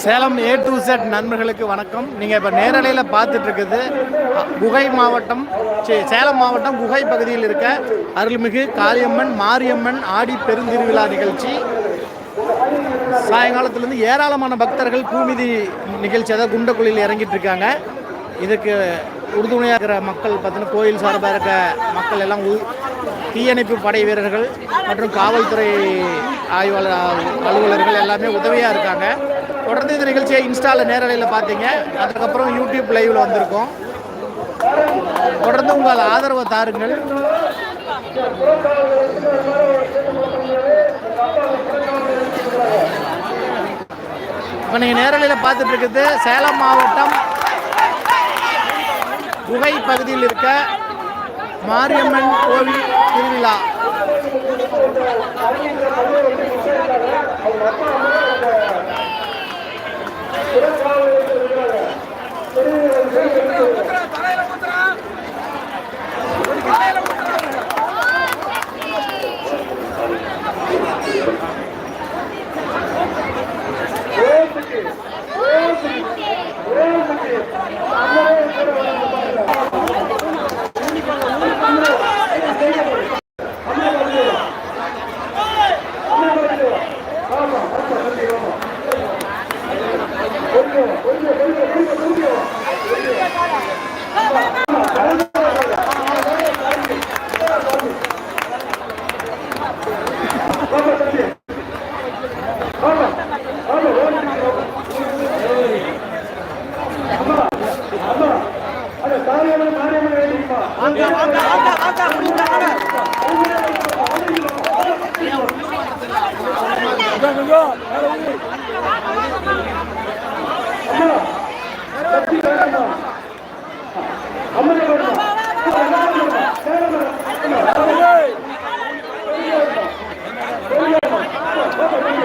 Salem A to set நண்பர்களுக்கு வணக்கம். நீங்கள் இப்போ நேரலையில் பார்த்துட்ருக்குது குகை மாவட்டம் சே- சேலம் மாவட்டம் குகை பகுதியில் இருக்க அருள்மிகு காளியம்மன் மாரியம்மன் ஆடி பெருந்திருவிழா நிகழ்ச்சி. சாயங்காலத்துலேருந்து ஏராளமான பக்தர்கள் பூமிதி நிகழ்ச்சி அதாவது குண்டக்குழியில் இறங்கிட்டு இருக்காங்க. இதுக்கு உறுதுணையாக இருக்கிற மக்கள் பார்த்தீங்கன்னா கோயில் சார்பாக இருக்க மக்கள் எல்லாம் உ- தீயணைப்பு படை வீரர்கள் மற்றும் காவல்துறை ஆய்வாளர் அலுவலர்கள் எல்லாமே உதவியாக இருக்காங்க. தொடர்ந்து இந்த நிகழ்ச்சியை இன்ஸ்டாவில் நேரலையில் பார்த்தீங்க. அதுக்கப்புறம் யூடியூப் லைவில் வந்திருக்கோம். தொடர்ந்து உங்கள் ஆதரவை தாருங்கள். இப்போ நீங்கள் நேரலையில் பார்த்துட்டு இருக்குது சேலம் மாவட்டம் குகை பகுதியில் இருக்க மாரியம்மன் கோவில் திருவிழா.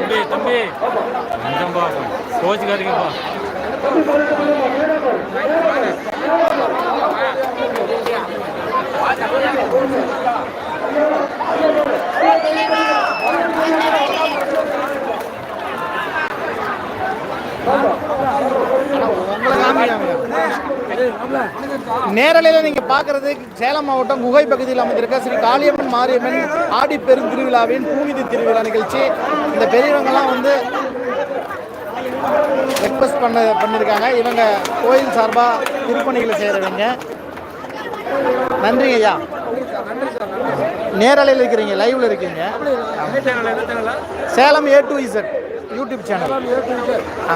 தம்பி தம்பி. கோச்சுக்காதீங்கப்பா நேரலையில் நீங்கள் பார்க்குறது சேலம் மாவட்டம் குகை பகுதியில் அமைந்திருக்க ஸ்ரீ காளியம்மன் மாரியம்மன் ஆடி பெருந்திருவிழாவின் பூமிதி திருவிழா நிகழ்ச்சி. இந்த பெரியவங்கெல்லாம் வந்து ரெக்வஸ்ட் பண்ண பண்ணியிருக்காங்க. இவங்க கோயில் சார்பாக திருப்பணிகளை செய்கிறவங்க நன்றிங்க ஐயா. நேரலையில் இருக்கிறீங்க லைவ்ல இருக்கீங்க. Salem A to Z YouTube channel ஆ.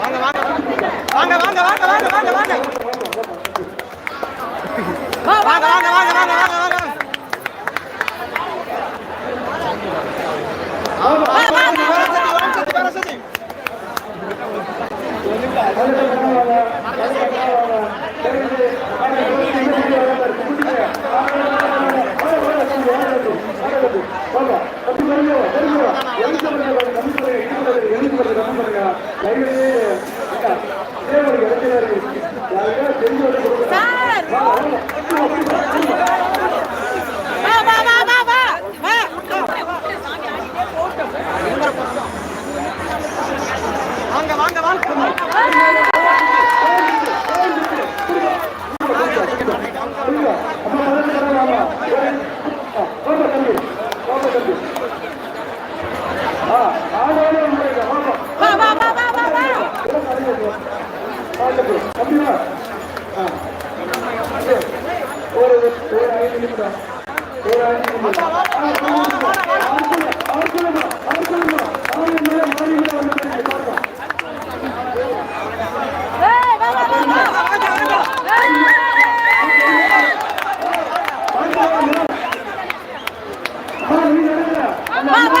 வாங்க வாங்க வாங்க வாங்க வாங்க வாங்க வாங்க வாங்க வாங்க வாங்க வாங்க வாங்க சரஸ்வதி சரஸ்வதி Mama!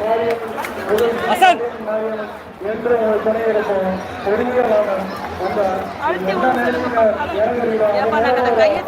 விடுப்பா. அழுத்தி விடுப்பா. ஏப்பா, நாங்க இந்த கையை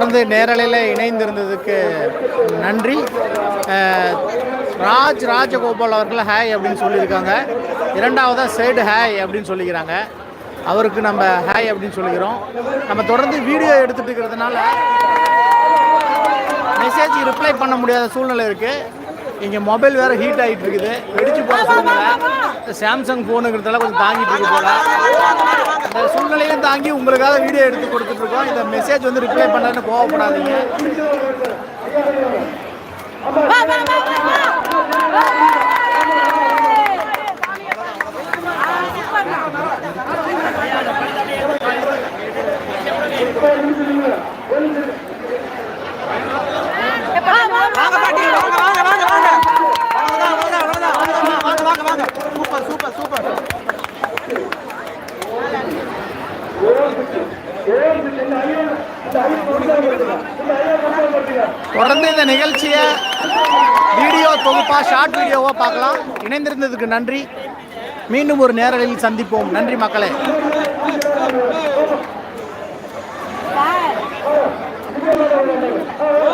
தொடர்ந்து நேரலையில் இணைந்திருந்ததுக்கு நன்றி. ராஜ் ராஜகோபால் அவர்கள் ஹாய் அப்படின்னு சொல்லியிருக்காங்க. இரண்டாவதாக சைடு ஹாய் அப்படின்னு சொல்லிக்கிறாங்க. அவருக்கு நம்ம ஹாய் அப்படின்னு சொல்லிக்கிறோம். நம்ம தொடர்ந்து வீடியோ எடுத்துகிட்டு இருக்கிறதுனால மெசேஜ் ரிப்ளை பண்ண முடியாத சூழ்நிலை இருக்குது இங்கே மொபைல் வேறு ஹீட் ஆகிட்டு இருக்குது. வெடிச்சு போகிற சூழ்நிலை. சாம்சங் ஃபோனுங்கிறதால கொஞ்சம் தாங்கிட்டு இருக்கு போல. அந்த சூழ்நிலையும் தாங்கி உங்களுக்காக வீடியோ எடுத்து கொடுத்துட்டு இருக்கோம் இந்த மெசேஜ் வந்து ரிப்ளை பண்ணலன்னு கோவப்படாதீங்க. தொடர்ந்து இந்த நிகழ்ச்சியை வீடியோ தொகுப்பாக ஷார்ட் வீடியோவாக பார்க்கலாம். இணைந்திருந்ததுக்கு நன்றி. மீண்டும் ஒரு நேரலில் சந்திப்போம். நன்றி மக்களே. சார்.